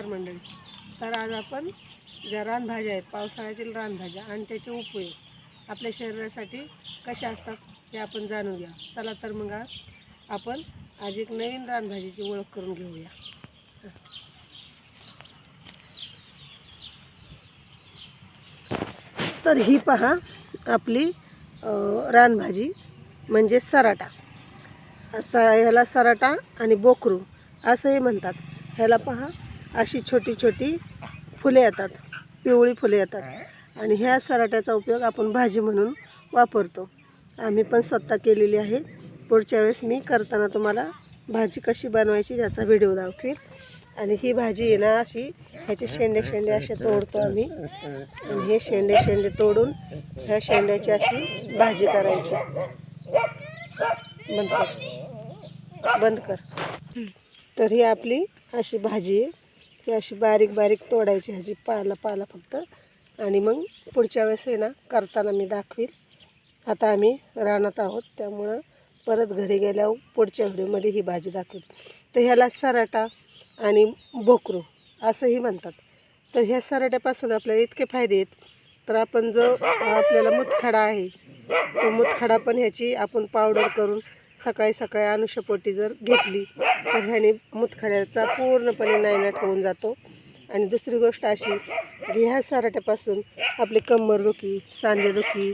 नमस्कार मंडळी. तर आज आपण ज्या रानभाज्या आहेत पावसाळ्यातील रानभाज्या आणि त्याचे उपयोग आपल्या शरीरासाठी कशा असतात हे आपण जाणून घ्या. चला तर मग आज आपण आज एक नवीन रानभाजीची ओळख करून घेऊया. तर ही पहा आपली रानभाजी म्हणजे सराटा. असा ह्याला सराटा आणि बोकरू असंही म्हणतात. ह्याला पहा अशी छोटी छोटी फुले येतात पिवळी फुले येतात. आणि ह्या सराट्याचा उपयोग आपण भाजी म्हणून वापरतो. आम्ही पण स्वतः केलेली आहे. पुढच्या वेळेस मी करताना तुम्हाला भाजी कशी बनवायची त्याचा व्हिडिओ दाखवेल आणि ही भाजी आहे ना अशी ह्याचे शेंडे शेंडे असे तोडतो आम्ही. आणि हे शेंडे शेंडे तोडून ह्या शेंड्याची अशी भाजी करायची. बंद कर. बंद कर. तर ही आपली अशी भाजी आहे. ही अशी बारीक बारीक तोडायची ह्याची पाला पाला फक्त. आणि मग पुढच्या वेळेस आहे ना करताना मी दाखवील. आता आम्ही रानात आहोत त्यामुळं परत घरी गेल्यावर पुढच्या व्हिडिओमध्ये ही भाजी दाखवेल. तर ह्याला सराटा आणि बोकरू असंही म्हणतात. तर ह्या सराट्यापासून आपल्याला इतके फायदे आहेत. तर आपण जो आपल्याला मुतखडा आहे तो मुतखडा पण ह्याची आपण पावडर करून सकाळी सकाळी अनुषपोटी जर घेतली तर ह्याने मुतखड्याचा पूर्णपणे नायनाट होऊन जातो. आणि दुसरी गोष्ट अशी की ह्या सराट्यापासून आपली कंबरदुखी सांधेदुखी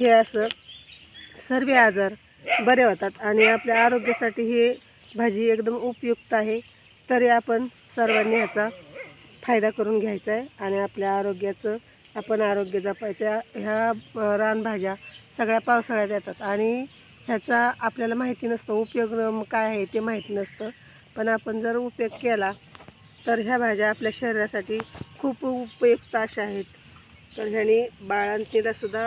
हे असं सर्व आजार बरे होतात. आणि आपल्या आरोग्यासाठी हे भाजी एकदम उपयुक्त आहे. तरी आपण सर्वांनी ह्याचा फायदा करून घ्यायचा आहे. आणि आपल्या आरोग्याचं आपण आरोग्य जपायचं ह्या रानभाज्या सगळ्या पावसाळ्यात येतात. आणि ह्याचा आपल्याला माहिती नसतं उपयोग काय आहे ते माहिती नसतं. पण आपण जर उपयोग केला तर ह्या भाज्या आपल्या शरीरासाठी खूप उपयुक्त अशा आहेत. तर ह्याने बाळांतीलासुद्धा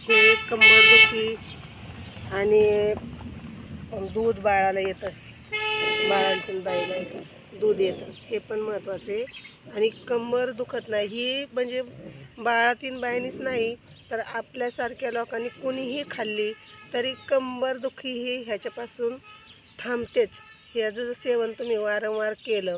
हे कंबरदुखी आणि दूध बाळाला येतं. बाळांतील बाईला येतं. दूध येतं. हे पण महत्त्वाचं आहे. आणि कंबर दुखत नाही. ही म्हणजे बाळातीन बाईनीच नाही तर आपल्यासारख्या लोकांनी कुणीही खाल्ली तरी कंबर दुखी ही ह्याच्यापासून थांबतेच. ह्याचं जर सेवन तुम्ही वारंवार केलं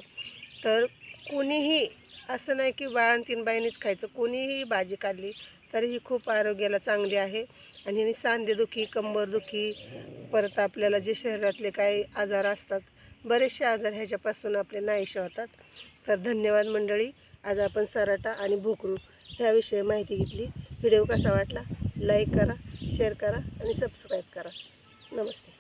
तर कुणीही असं नाही की बाळांतीन बाईनीच खायचं. कुणीही भाजी काढली तरी ही खूप आरोग्याला चांगली आहे. आणि सांधेदुखी कंबरदुखी परत आपल्याला जे शरीरातले काही आजार असतात बरेचसे आजार ह्याच्यापासून आपले नाहीसे होतात तर धन्यवाद मंडळी. आज आपण सराटा आणि भोकरू ह्याविषयी माहिती घेतली. व्हिडिओ कसा वाटला? लाईक करा शेअर करा आणि सबस्क्राईब करा. नमस्ते.